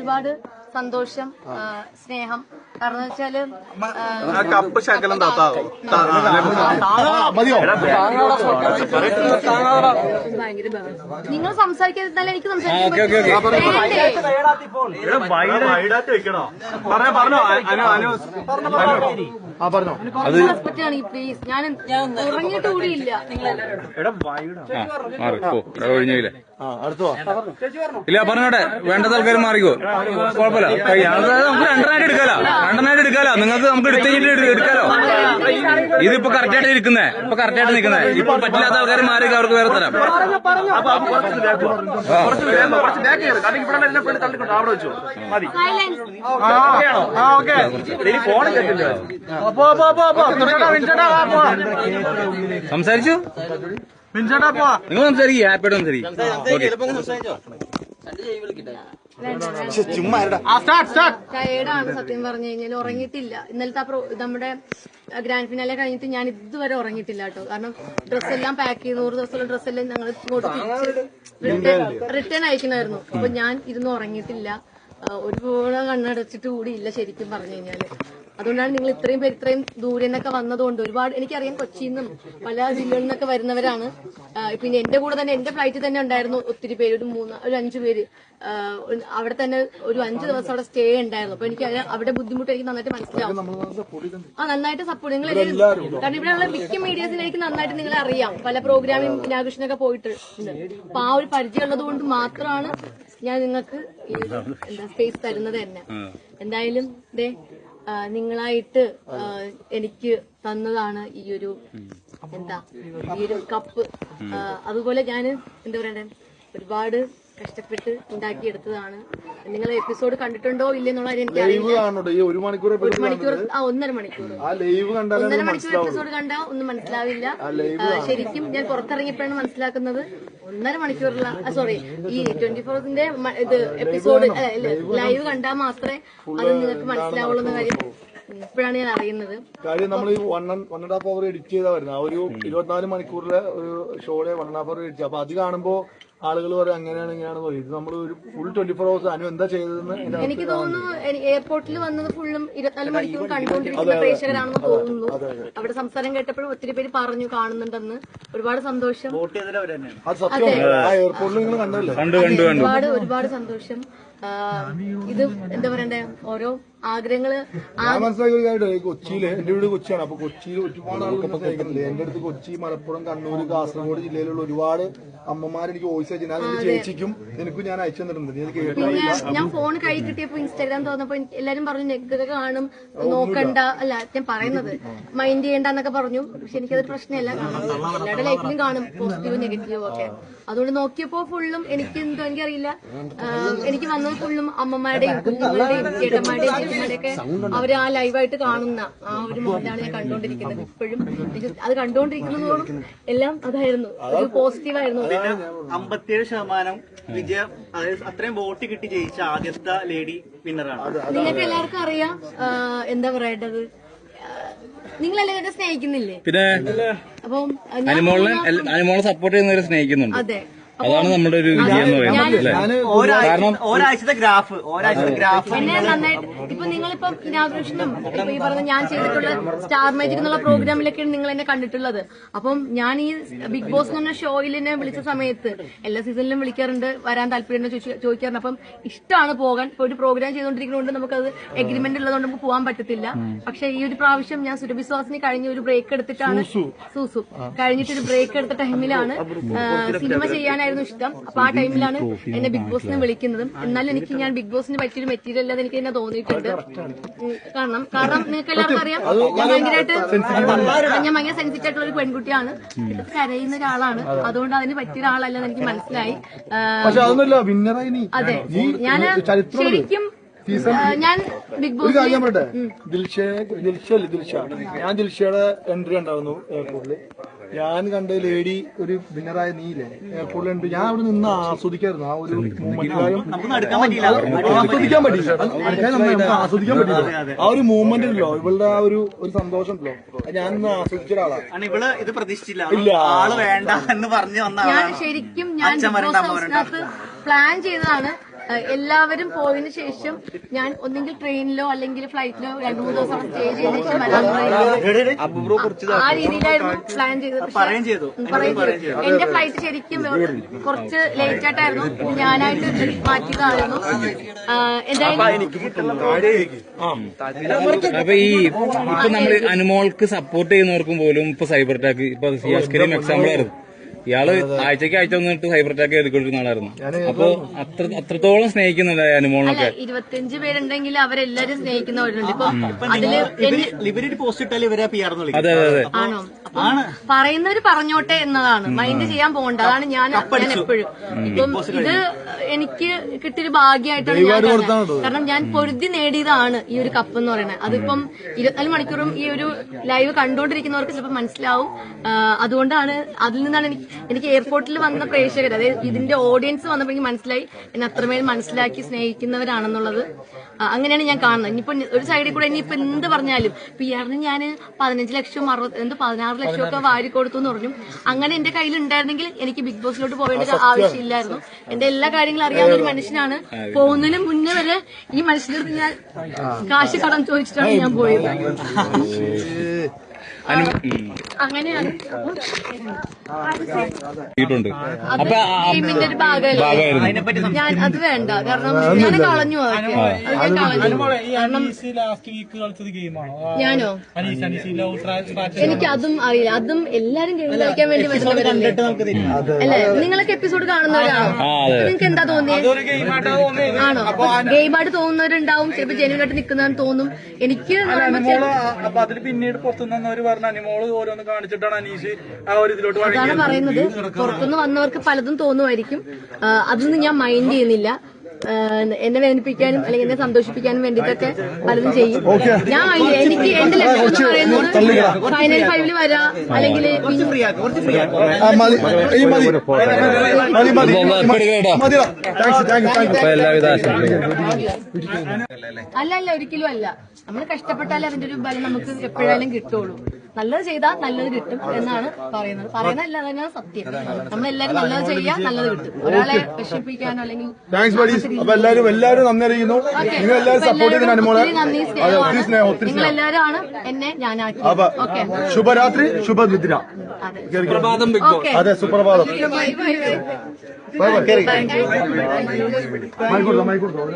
ഒരുപാട് സന്തോഷം സ്നേഹം കാരണം വെച്ചാൽ കപ്പ് ശകലം. നിങ്ങൾ സംസാരിക്കാതിരുന്നാലും എനിക്ക് സംസാരിക്കാൻ പ്ലീസ് ഞാൻ ഉറങ്ങിയിട്ട് കൂടിയില്ല എടാ ഇല്ല പറഞ്ഞോട്ടെ. വേണ്ടത് ആൾക്കാർ മാറിക്കോ. കുഴപ്പമില്ല. കൈ- അത് നമുക്ക് രണ്ടെണ്ണായിട്ട് എടുക്കാലോ. രണ്ടെണ്ണായിട്ട് എടുക്കാലോ. നിങ്ങൾക്ക് നമുക്ക് എടുത്തു കഴിഞ്ഞിട്ട് എടു- എടുക്കാലോ. ഇതിപ്പോ കറക്റ്റ് ആയിട്ട് ഇരിക്കുന്നേ. ഇപ്പൊ കറക്റ്റ് ആയിട്ട് നിൽക്കുന്നേ. ഇപ്പൊ പറ്റില്ലാത്ത ആൾക്കാർ മാറി അവർക്ക് വേറെ തരാം. സംസാരിച്ചു? നിങ്ങൾ സംസാരിക്കും ഹാപ്പിയായിട്ട് സംസാരിക്കും. ഓക്കെ. ചുമ്മാ ഇരടാ. ആ സ്റ്റാർട്ട് സ്റ്റാർട്ട് ടയേർഡാണ് സത്യം പറഞ്ഞു കഴിഞ്ഞാൽ ഉറങ്ങിയിട്ടില്ല. ഇന്നലത്തെ ആ നമ്മുടെ ഗ്രാൻഡ് ഫിനാലെ കഴിഞ്ഞിട്ട് ഞാൻ ഇതുവരെ ഉറങ്ങിയിട്ടില്ല കേട്ടോ. കാരണം ഡ്രസ് എല്ലാം പാക്ക് ചെയ്ത് നൂറ് ദിവസമുള്ള ഡ്രസ് എല്ലാം ഞങ്ങൾ ഇങ്ങോട്ട് റിട്ടേൺ റിട്ടേൺ അയക്കണമായിരുന്നു. അപ്പൊ ഞാൻ ഇരുന്ന് ഉറങ്ങിയിട്ടില്ല. ഒരുപോലെ കണ്ണടച്ചിട്ട് കണ്ണടച്ചിട്ട് കൂടിയില്ല ശരിക്കും പറഞ്ഞു കഴിഞ്ഞാൽ. അതുകൊണ്ടാണ് നിങ്ങൾ ഇത്രയും പേര് ഇത്രയും ദൂരെ നിന്നൊക്കെ വന്നതുകൊണ്ട് ഒരുപാട് എനിക്കറിയാം കൊച്ചിയിൽ നിന്നും പല ജില്ലകളിൽ നിന്നൊക്കെ വരുന്നവരാണ്. പിന്നെ എന്റെ കൂടെ തന്നെ എന്റെ ഫ്ലൈറ്റിൽ തന്നെ ഉണ്ടായിരുന്നു ഒത്തിരി പേര് ഒരു മൂന്ന് ഒരു അഞ്ചു പേര്. അവിടെ തന്നെ ഒരു അഞ്ചു ദിവസം അവിടെ സ്റ്റേ ഉണ്ടായിരുന്നു. അപ്പൊ എനിക്ക് അവിടെ ബുദ്ധിമുട്ട് എനിക്ക് നന്നായിട്ട് മനസ്സിലാവും. ആ നന്നായിട്ട് സപ്പോർട്ട് നിങ്ങൾ കാരണം ഇവിടെയുള്ള മിക്ക മീഡിയസിനെ എനിക്ക് നന്നായിട്ട് നിങ്ങളെ അറിയാം. പല പ്രോഗ്രാമിൽ ഇനാഘോഷനൊക്കെ പോയിട്ട് ഉണ്ട് അപ്പൊ ആ ഒരു പരിചയം ഉള്ളത് കൊണ്ട് മാത്രമാണ് ഞാൻ നിങ്ങൾക്ക് ഈ എന്താ സ്പേസ് തരുന്നത് തന്നെ. എന്തായാലും ദേ ആ, നിങ്ങളായിട്ട് എനിക്ക് തന്നതാണ് ഈ ഒരു എന്താ ഈ ഒരു കപ്പ്. അതുപോലെ ഞാൻ എന്താ പറയണ്ടേ ഒരുപാട് കഷ്ടപ്പെട്ട് ഉണ്ടാക്കിയെടുത്തതാണ്. നിങ്ങൾ എപ്പിസോഡ് കണ്ടിട്ടുണ്ടോ ഇല്ലെന്നുള്ള എനിക്ക് ഒരു മണിക്കൂർ ഒരു മണിക്കൂർ ആ ഒന്നര മണിക്കൂർ. ഒന്നര മണിക്കൂർ എപ്പിസോഡ് കണ്ടാ ഒന്നും മനസ്സിലാവില്ല. ശരിക്കും ഞാൻ പുറത്തിറങ്ങിയപ്പോഴാണ് മനസ്സിലാക്കുന്നത്. ഒന്നര മണിക്കൂറുള്ള സോറി ഈ ട്വന്റി ഫോറിന്റെ ഇത് എപ്പിസോഡ് ലൈവ് കണ്ടാൽ മാത്രമേ അത് നിങ്ങൾക്ക് മനസ്സിലാവുള്ളൂ എന്ന കാര്യം ഇപ്പോഴാണ് ഞാൻ അറിയുന്നത്. കാര്യം നമ്മൾ ഈ one one and half hour edit ചെയ്താ വരുന്നത്. ആ ഒരു ഇരുപത്തിനാല് മണിക്കൂറിലെ ഒരു ഷോയിലെ one and half hour edit അപ്പൊ അത് കാണുമ്പോ ആളുകൾ പറയും അങ്ങനെയാണ് ഇങ്ങനെയാണ് പറയും ഇത് നമ്മൾ ഒരു ഫുൾ ട്വന്റി ഫോർ അവേഴ്സ് അനു എന്താ ചെയ്തതെന്ന് എനിക്ക് തോന്നുന്നു എയർപോർട്ടിൽ വന്നത് ഫുള്ളും ഇരുപത്തിനാല് മണിക്കൂർ കണ്ടുകൊണ്ടിരിക്കുന്ന പ്രേക്ഷകരാണെന്ന് തോന്നുന്നു. അവിടെ സംസാരം കേട്ടപ്പോഴും ഒത്തിരി പേര് പറഞ്ഞു കാണുന്നുണ്ടെന്ന്. ഒരുപാട് സന്തോഷം. അത് സത്യമാണ്. ആ എയർപോർട്ടിൽ നിങ്ങൾ കണ്ടല്ലേ കണ്ടു കണ്ടു കണ്ടു. ഒരുപാട് ഒരുപാട് സന്തോഷം. ഇത് എന്താ പറയണ്ടേ? ഓരോ ആഗ്രഹങ്ങൾ കൊച്ചിയിൽ എന്റെ വീട് കൊച്ചിയാണ്. അപ്പൊ കൊച്ചിയിൽ ഒരുപാട് സ്നേഹിക്കുന്നുണ്ട് എന്റെ അടുത്ത് കൊച്ചി മലപ്പുറം കണ്ണൂർ കാസർഗോഡ് ജില്ലയിലുള്ള ഒരുപാട് അമ്മമാർ എനിക്ക് വോയിസ് അയച്ചു ഞാൻ ചേച്ചിക്കും നിനക്കും ഞാൻ അയച്ചു തന്നിട്ടുണ്ട്. ഞാൻ ഫോൺ കൈ കിട്ടിയപ്പോ ഇൻസ്റ്റാഗ്രാം തോന്നപ്പോ എല്ലാരും പറഞ്ഞു നെഗൊക്കെ കാണും നോക്കണ്ട. അല്ല ഞാൻ പറയുന്നത് മൈൻഡ് ചെയ്യണ്ടെന്നൊക്കെ പറഞ്ഞു. പക്ഷെ എനിക്കതൊരു പ്രശ്നമല്ല. എല്ലാവരുടെ ലൈഫിലും കാണും പോസിറ്റീവ് നെഗറ്റീവ് ഒക്കെ. അതുകൊണ്ട് നോക്കിയപ്പോ ഫുള്ളും എനിക്ക് എന്തോ എനിക്കറിയില്ല. എനിക്ക് എനിക്ക് വന്നത് ഫുള്ളും അമ്മമാരുടെയും കുഞ്ഞുങ്ങളുടെയും ചേട്ടന്മാരുടെയും ചേട്ടന്മാരെയൊക്കെ അവർ അവർ ആ ലൈവായിട്ട് കാണുന്ന ആ ഒരു മോഡലാണ് ഞാൻ കണ്ടുകൊണ്ടിരിക്കുന്നത് ഇപ്പോഴും. അത് കണ്ടുകൊണ്ടിരിക്കുന്നതോടും എല്ലാം അതായിരുന്നു. ഒരു പോസിറ്റീവായിരുന്നു. അമ്പത്തിയേഴ് ശതമാനം വിജയം അതായത് അത്രയും വോട്ട് കിട്ടി ജയിച്ച ആദ്യത്തെ ലേഡി വിന്നറാണ്. നിങ്ങൾക്ക് എല്ലാവർക്കും അറിയാം എന്താ പറയേണ്ടത്? നിങ്ങളെല്ലാവരും സ്നേഹിക്കുന്നില്ലേ? പിന്നെ അപ്പം സപ്പോർട്ട് ചെയ്യുന്നവരെ സ്നേഹിക്കുന്നുണ്ട്. അതെ. അതാണ് നമ്മുടെ ഒരു വിജയം എന്ന് പറയുന്നത് അല്ലേ ഒരാഴ്ചത്തെ ഗ്രാഫ് ഒരാഴ്ചത്തെ ഗ്രാഫ്. എന്നെ നന്നായിട്ട് ഇപ്പൊ നിങ്ങളിപ്പം ഇനാഗ്രേഷനും ഇപ്പൊ ഈ പറഞ്ഞ ഞാൻ ചെയ്തിട്ടുള്ള സ്റ്റാർ മാജിക് എന്നുള്ള പ്രോഗ്രാമിലൊക്കെയാണ് നിങ്ങൾ എന്നെ കണ്ടിട്ടുള്ളത്. അപ്പം ഞാൻ ഈ ബിഗ് ബോസ് എന്ന് പറഞ്ഞ ഷോയിൽ എന്നെ വിളിച്ച സമയത്ത് എല്ലാ സീസണിലും വിളിക്കാറുണ്ട് വരാൻ താല്പര്യം ചോദിക്കാറുണ്ട്. അപ്പം ഇഷ്ടമാണ് പോകാൻ. ഇപ്പൊ ഒരു പ്രോഗ്രാം ചെയ്തുകൊണ്ടിരിക്കുന്നതുകൊണ്ട് നമുക്കത് എഗ്രിമെന്റ് ഉള്ളതുകൊണ്ട് നമുക്ക് പോകാൻ പറ്റത്തില്ല. പക്ഷെ ഈ ഒരു പ്രാവശ്യം ഞാൻ സുരഭിശ്വാസിനി കഴിഞ്ഞ ഒരു ബ്രേക്ക് എടുത്തിട്ടാണ് സൂസു. കഴിഞ്ഞിട്ട് ഒരു ബ്രേക്ക് എടുത്ത ടൈമിലാണ് സിനിമ സിനിമ ചെയ്യാനായിരുന്നു ഇഷ്ടം. അപ്പൊ ആ ടൈമിലാണ് എന്നെ ബിഗ് ബോസിനെ വിളിക്കുന്നതും. എന്നാലും എനിക്ക് ഞാൻ ബിഗ് ബോസിന് പറ്റിയൊരു മെറ്റീരിയൽ അല്ലാതെ എനിക്ക് തന്നെ തോന്നിയിട്ടുണ്ട്. കാരണം കാരണം നിങ്ങൾക്ക് എല്ലാവർക്കും അറിയാം ഞാൻ ഭയങ്കരമായിട്ട് ഞാൻ ഭയങ്കര സെൻസിറ്റീവ് ആയിട്ടുള്ള ഒരു പെൺകുട്ടിയാണ്. കരയുന്ന ഒരാളാണ്. അതുകൊണ്ട് അതിന് പറ്റിയ ഒരാളല്ലെന്ന് എനിക്ക് മനസ്സിലായി. അതെ. ഞാൻ ശരിക്കും ഞാൻ ബിഗ് ഒരു കാര്യം ഞാൻ ബോസ് പറയട്ടെ? ദിൽഷ ദിൽഷ? ഞാൻ ദിൽഷയുടെ എൻട്രി ഉണ്ടായിരുന്നു എയർപോർട്ടിൽ ഞാൻ കണ്ട ലേഡി ഒരു വിന്നറായ നീയില്ലേ? എയർപോർട്ടിൽ ഉണ്ട് ഞാൻ അവിടെ നിന്ന് ആസ്വദിക്കായിരുന്നു. ആ ഒരു മൂവ്മെന്റ് കാര്യം. നമുക്ക് നടക്കാൻ പറ്റിയില്ല. ആസ്വദിക്കാൻ പറ്റില്ല നമുക്ക് ആസ്വദിക്കാൻ പറ്റില്ല ആ ഒരു മൂവ്മെന്റ് ഉണ്ടല്ലോ ഇവളുടെ ആ ഒരു ഒരു സന്തോഷം ഉണ്ടല്ലോ. ഞാൻ ഇന്ന് ആസ്വദിച്ച ഒരാളാണ്. ഇവൾ ഇത് പ്രതീക്ഷിച്ചില്ല. ഇല്ല. ആൾ വേണ്ട എന്ന് പറഞ്ഞു വന്ന ഞാൻ ശരിക്കും ഞാൻ ബോസ് പ്ലാൻ ചെയ്തതാണ്. എല്ലാവരും പോയതിന് ശേഷം ഞാൻ ഒന്നെങ്കിൽ ട്രെയിനിലോ അല്ലെങ്കിൽ ഫ്ലൈറ്റിലോ രണ്ടു മൂന്ന് ദിവസം സ്റ്റേ ചെയ്ത ശേഷം വരാൻ ആ രീതിയിലായിരുന്നു പ്ലാൻ ചെയ്തത്. പക്ഷേ-. എന്റെ ഫ്ലൈറ്റ് ശരിക്കും കുറച്ച് ലേറ്റ് ആയിട്ടായിരുന്നു. ഞാനായിട്ട് മാറ്റിയതായിരുന്നു. ആ, എന്തായാലും അപ്പൊ ഈ ഇപ്പൊ നമ്മൾ അനുമോൾക്ക് സപ്പോർട്ട് ചെയ്യുന്നവർക്കും പോലും ഇപ്പൊ സൈബർ അറ്റാക്ക് ഇപ്പൊ എക്സാമ്പിൾ ആയിരുന്നു. ഇയാൾ ആഴ്ചക്ക് ആഴ്ച വന്നിട്ട് ഹൈബർ അറ്റാക്ക് ചെയ്തുകൊണ്ടിരുന്ന ആളായിരുന്നു. അപ്പൊ അത്ര അത്രത്തോളം സ്നേഹിക്കുന്നുണ്ട് അനുമോളിനൊക്കെ ഇരുപത്തിയഞ്ച് പേരുണ്ടെങ്കിൽ അവരെല്ലാരും സ്നേഹിക്കുന്നവരുണ്ട്. ഇപ്പൊ അതിൽ ഇവർ പോസ്റ്റ് ഇട്ടാൽ ഇവരെ പി ആർ വിളിക്കും. അതെ അതെ അതെ. പറയുന്നവര് പറഞ്ഞോട്ടെ എന്നതാണ്. മൈൻഡ് ചെയ്യാൻ പോകണ്ട. അതാണ് ഞാൻ ഞാൻ എപ്പോഴും. ഇപ്പം ഇത് എനിക്ക് കിട്ടിയൊരു ഭാഗ്യമായിട്ടാണ് ഞാൻ കാണുന്നത് കാരണം ഞാൻ പൊരുതി നേടിയതാണ് ഈ ഒരു കപ്പ് എന്ന് പറയുന്നത്. അതിപ്പം ഇരുപത്തിനാല് മണിക്കൂറും ഈ ഒരു ലൈവ് കണ്ടുകൊണ്ടിരിക്കുന്നവർക്ക് ചിലപ്പോൾ മനസ്സിലാവും. ആ, അതുകൊണ്ടാണ് അതിൽ നിന്നാണ് എനിക്ക് എനിക്ക് എയർപോർട്ടിൽ വന്ന പ്രേക്ഷകർ അതായത് ഇതിന്റെ ഓഡിയൻസ് വന്നപ്പോൾ എനിക്ക് മനസ്സിലായി. എന്നെ അത്രമേൽ മനസ്സിലാക്കി സ്നേഹിക്കുന്നവരാണെന്നുള്ളത്. ആ, അങ്ങനെയാണ് ഞാൻ കാണുന്നത്. ഇനിയിപ്പോ ഒരു സൈഡിൽ കൂടെ ഇനിയിപ്പോ എന്ത് പറഞ്ഞാലും ഇപ്പൊ ഇയാളിന് ഞാൻ പതിനഞ്ച് ലക്ഷം അറുപത് എന്ത് പതിനാറ് ലക്ഷം. ഒക്കെ വാരി കൊടുത്തു എന്ന് പറഞ്ഞു. അങ്ങനെ എന്റെ കയ്യിൽ ഉണ്ടായിരുന്നെങ്കിൽ എനിക്ക് ബിഗ് ബോസിലോട്ട് പോകേണ്ട ആവശ്യമില്ലായിരുന്നു. എന്റെ എല്ലാ കാര്യങ്ങളും അറിയാവുന്ന ഒരു മനുഷ്യനാണ്. പോകുന്നതിന് മുന്നേ വരെ ഈ മനുഷ്യനോട് ഞാൻ കാശ് കടം ചോദിച്ചിട്ടാണ് ഞാൻ പോയത്. കിട്ടിയിട്ടുണ്ട് അപ്പൊ ഭാഗമായിരുന്നു. ഞാൻ അത് വേണ്ട. കാരണം ഞാൻ കളഞ്ഞു അതൊക്കെ അത് ഞാൻ കളഞ്ഞു. ഈ ലാസ്റ്റ് വീക്ക് കളിച്ചത് ഗെയിമാണോ ഞാനോ? അനീസ് എനിക്ക് അതും അറിയില്ല. അതും എല്ലാരും ഗെയിം കളിക്കാൻ വേണ്ടി വരുന്നവരല്ലേ? നമുക്ക് തരും അല്ലേ? നിങ്ങളൊക്കെ എപ്പിസോഡ് കാണുന്നവരാണോ ആ, അതെ. നിങ്ങൾക്ക് എന്താ തോന്നിയത് ആണോ? ഗെയിം തോന്നിയത് ആണോ ഗെയിമായിട്ട് തോന്നുന്നവരുണ്ടാവും. ചിലപ്പോ ജെനുവിനായിട്ട് നിൽക്കുന്നവൻ തോന്നും. എനിക്ക് എന്ന് പറയുമ്പോ അനിമോൾ അപ്പൊ അതിൽ പിന്നീട് പുറത്തുനിന്നവര് പറഞ്ഞ അനിമോൾ ഓരോന്ന് കാണിച്ചിട്ടാണ് അനീഷ് ആ ഒരു ഇതിലോട്ട് അതാണ് പറയുന്നത്. പുറത്തുനിന്ന് വന്നവർക്ക് പലതും തോന്നുമായിരിക്കും. അതൊന്നും ഞാൻ മൈൻഡ് ചെയ്യുന്നില്ല. എന്നെ വേദനിപ്പിക്കാനും അല്ലെങ്കിൽ എന്നെ സന്തോഷിപ്പിക്കാനും വേണ്ടിട്ടൊക്കെ പലതും ചെയ്യും. ഞാൻ എനിക്ക് എന്റെ ലക്ഷ്യം എന്ന് പറയുന്നത് ഫൈനൽ ഫൈവിൽ വരാ അല്ലെങ്കിൽ അല്ല അല്ല ഒരിക്കലും അല്ല. നമ്മൾ കഷ്ടപ്പെട്ടാലേ അതിന്റെ ഒരു ബലം നമുക്ക് എപ്പോഴായാലും കിട്ടുള്ളൂ. നല്ലത് ചെയ്താൽ നല്ലത് കിട്ടും എന്നാണ് പറയുന്നത്. പറയുന്നതല്ല അതന്നെയാണ് സത്യം. നമ്മളെല്ലാരും നല്ലത് ചെയ്യാൻ നല്ലത് കിട്ടും. ഒരാളെ വിഷമിപ്പിക്കാനോ അല്ലെങ്കിൽ അപ്പൊ എല്ലാരും എല്ലാരും നന്ദി അറിയിക്കുന്നു. നിങ്ങൾ എല്ലാരും സപ്പോർട്ട് ചെയ്യുന്ന അനുമോളെ ഒത്തിരി നന്ദി അതെ ഒത്തിരി സ്നേഹം ഒത്തിരി സ്നേഹം. അപ്പൊ ഓക്കെ. ശുഭരാത്രി ശുഭനിദ്ര അതെ. പ്രഭാതം ബിഗ് ഓക്കെ. അതെ സുപ്രഭാതം. Bye bye bye bye bye മൈക്കൂട്ടോ മൈക്കൂട്ടോ